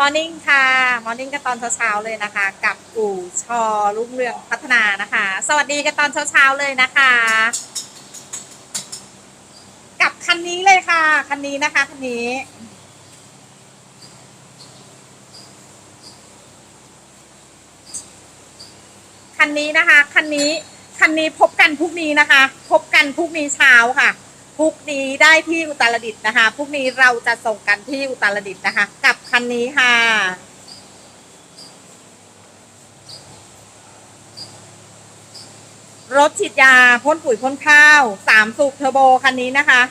มอร์นิ่งค่ะมอร์นิ่งกันตอนเช้าๆเลยนะคะ กับอู่ชอรุ่งเรืองพัฒนานะคะ สวัสดีกันตอนเช้าๆเลยนะคะ กับคันนี้เลยค่ะ คันนี้นะคะคันนี้คันนี้นะคะคันนี้คันนี้พบกันพรุ่งนี้นะคะ พบกันพรุ่งนี้เช้าค่ะ พรุ่งนี้ได้ที่อุตรดิตถ์นะคะพรุ่งนี้เราจะส่งกันที่อุตรดิตถ์นะคะ กับคันนี้ค่ะรถฉีดยาพ่นปุ๋ยพ่นข้าวสามสูบเทอร์โบคันนี้นะคะ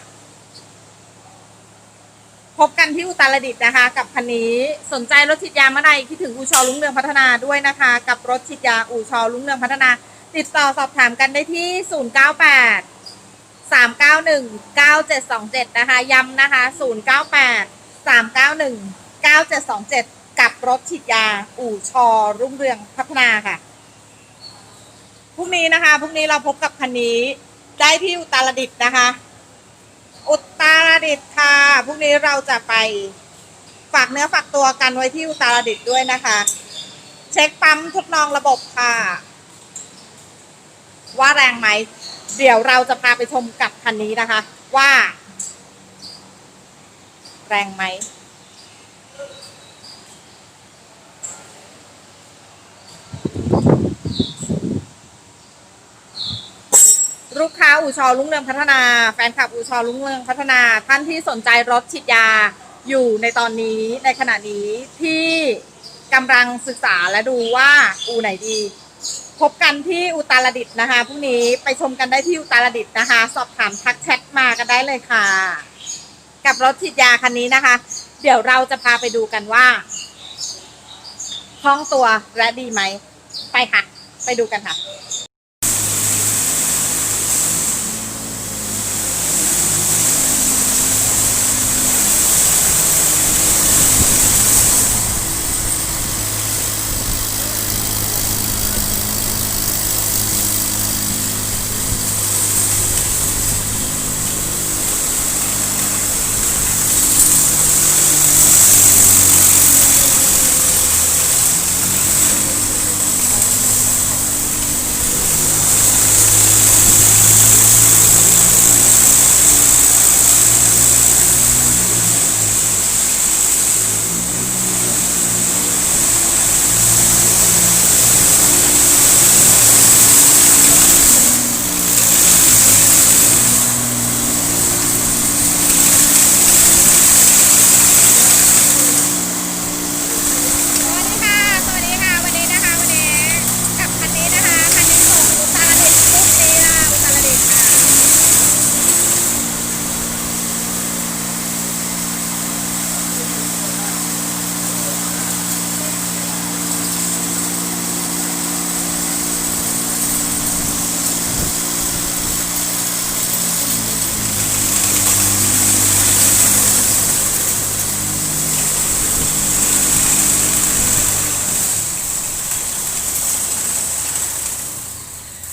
พบกันที่อุตรดิตถ์นะคะ กับคันนี้สนใจรถฉีดยาเมื่อใดคิดถึงอูชอลุงเรืองพัฒนาด้วยนะคะ กับรถฉีดยาอูชอลุงเรืองพัฒนา ติดต่อสอบถามกันได้ที่ 098 391 9727นะคะ ย้ำนะคะ098 391 9727กับรถฉีดยา อู่ชอรุ่งเรืองพัฒนาค่ะ พรุ่งนี้นะคะ พรุ่งนี้เราพบกับคันนี้ ได้ที่อุตรดิตถ์นะคะ อุตรดิตถ์ค่ะ พรุ่งนี้เราจะไปฝากเนื้อฝากตัวกันไว้ที่อุตรดิตถ์ด้วยนะคะ เช็คปั๊มทดลองระบบค่ะ ว่าแรงไหม เดี๋ยวเราจะพาไปชมกับคันนี้นะคะ ว่า แรงไหม ลูกค้าอู่ชอลุงเรืองพัฒนา แฟนคลับอู่ชอลุงเรืองพัฒนา ท่านที่สนใจรถฉีดยาอยู่ในตอนนี้ในขณะนี้ที่กำลังศึกษาและดูว่าอู่ไหนดี พบกันที่อุตรดิตถ์นะคะพรุ่งนี้ไปชมกันได้ที่อุตรดิตถ์นะคะ สอบถามทักแชทมากันได้เลยค่ะ กับรถฉีดยาคันนี้นะคะ เดี๋ยวเราจะพาไปดูกันว่าคล่องตัวและดีไหม ไปค่ะ ไปดูกันค่ะ สวัสดีค่ะ สวัสดีค่ะ วันนี้นะคะ วันนี้กับคันนี้นะคะ คันนี้ส่งอุตรดิตถ์พรุ่งนี้นะคะอุตรดิตถ์ค่ะ เป็น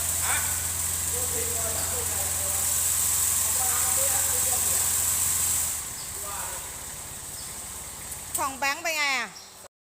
งอะ